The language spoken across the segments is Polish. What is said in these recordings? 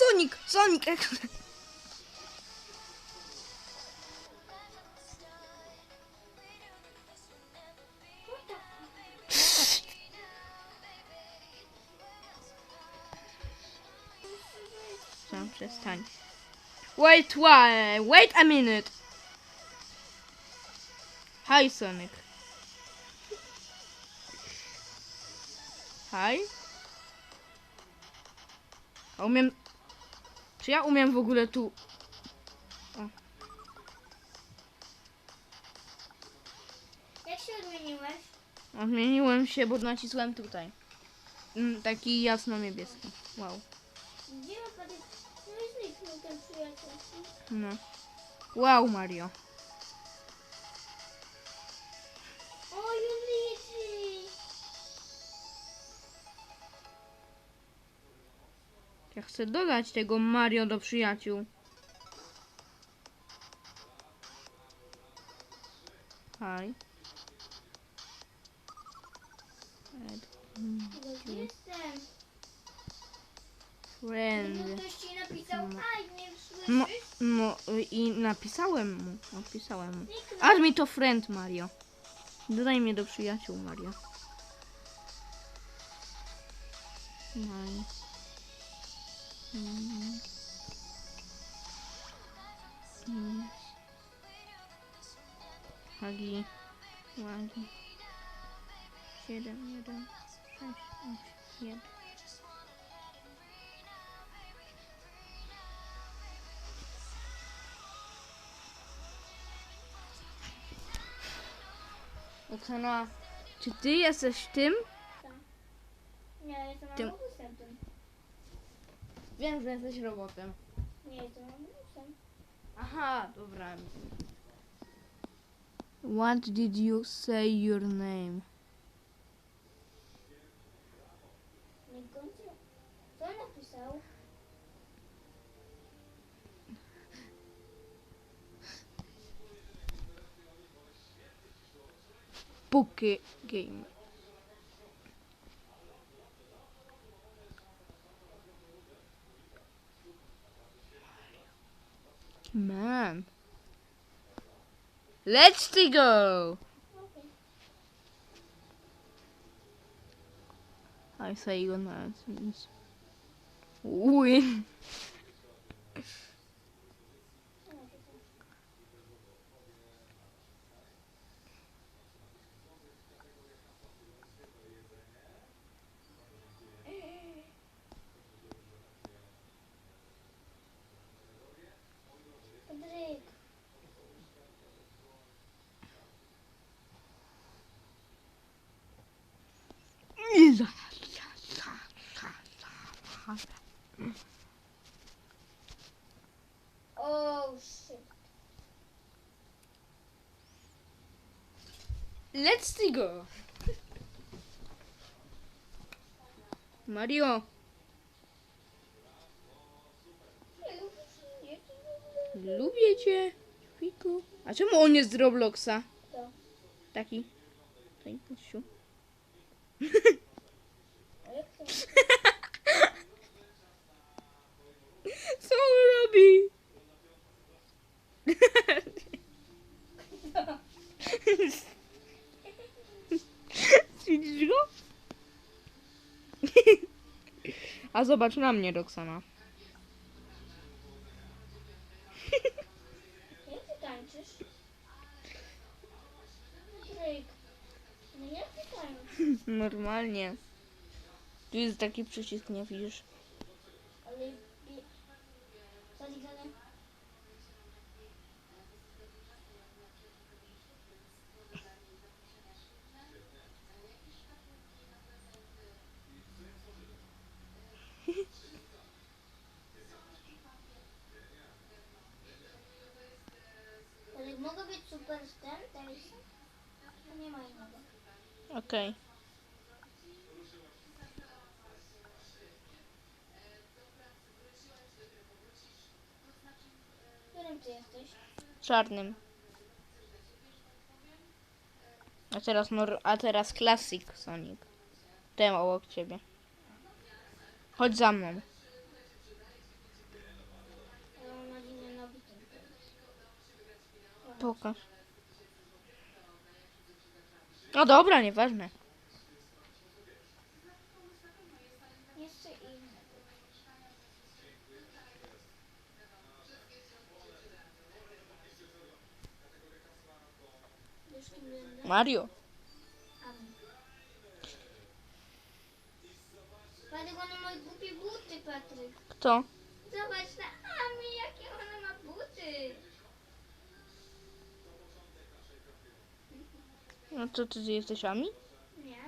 Sonic! Sonic! Sam przestań. Wait, why? Wait a minute. Hi, Sonic. Hi. A umiem... Czy ja umiem w ogóle tu... Jak się odmieniłeś? Odmieniłem się, bo nacisłem tutaj. Mm, Taki jasno-niebieski. Wow. Gdzie. No zniknął ten przyjaciel. No. Wow, Mario. O, Luigi! Ja chcę dodać tego Mario do przyjaciół. Hi. No Friend. ktoś ci napisał, No. No, no y, i napisałem mu. Napisałem mu. Mi to friend Mario. Dodaj mnie do przyjaciół Mario. My. Mm. Mm. Hagi. Łagi. Siedem, jeden, sześć, osiem, jeden. Oksana, czy ty jesteś tym? Nie, jestem Tym- autobusem tym. Wiem, że jesteś robotem. Nie, jestem autobusem. Aha, dobra. What did you say your name? Nie kończę. Co napisał? Poké Game. Man. Let's go. I say your name. Win. Oh shit. Let's go. Mario, Nie, nie, nie, lubię cię. Fiku. A czemu on jest z Robloxa? Taki. Tutaj, siu. Co on robi? Widzisz go? A zobacz na mnie, Roxana. Jak ty tańczysz? Patryk, no jak ty tańczysz? Normalnie. Tu jest taki przycisk, nie widzisz? Mogę być super teraz? To nie ma innego. Okej. ty jesteś? Czarnym. A teraz, nor a teraz Classic Sonic. Ten obok ciebie. Chodź za mną. Pokaż. No dobra, nieważne. Mario. Ami. Patryk, ona ma głupie buty, Patryk. Kto? Zobacz na Ami, jakie ona ma buty. No to ty jesteś Ami? Nie?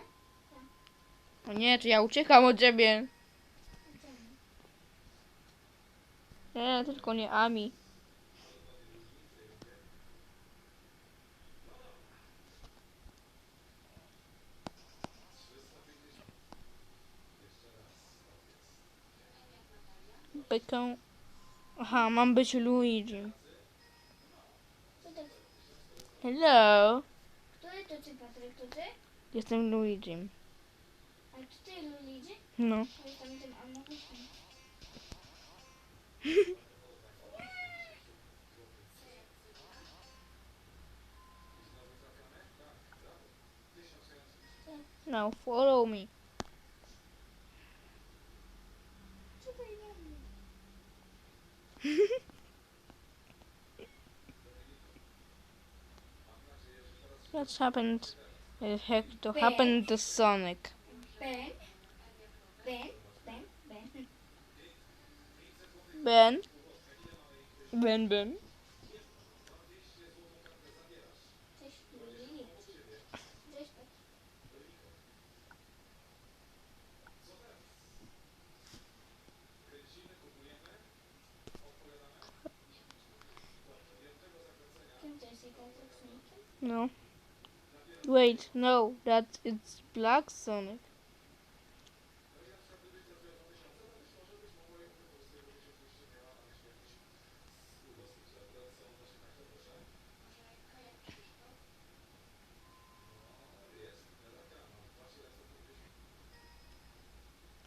O nie, to ja uciekam od ciebie. Nie, tylko nie Ami. Bekę. Aha, mam być Luigi. Hello. Który to ty, Patryk? To ty? Jestem Luigi. A to ty, Luigi? No. A jestem tym Amokusem. Now follow me. Co to jest? What's happened? The heck to happen to Sonic? Ben? Ben? Ben? Ben? Ben? Ben, Ben? Wait, no, that it's Black Sonic.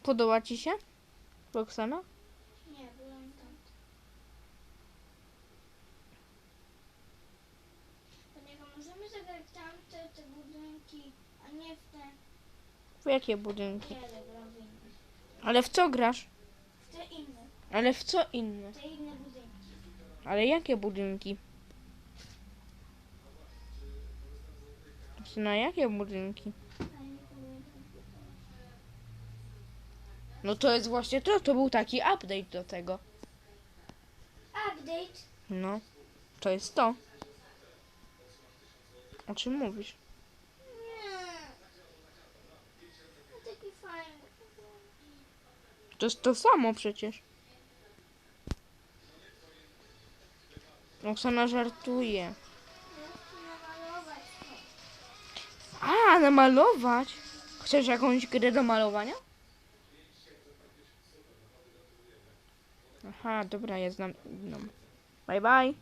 Podoba ci się? Roxana? Nie, byłem tam. Ponieważ możemy zagrać tamte te budynki, a nie w te W jakie budynki? wiele. Ale w co grasz? W te inne, Ale w co inne? te inne budynki. Ale jakie budynki? Znaczy, Na jakie budynki? A ja nie pamiętam. No to jest właśnie to, to był taki update do tego. Update. No, to jest to. O czym mówisz? Nie. A taki fajny. To jest to samo przecież. Oksana żartuje. A, namalować? Chcesz jakąś grę do malowania? Aha, dobra, ja znam inną. Bye bye.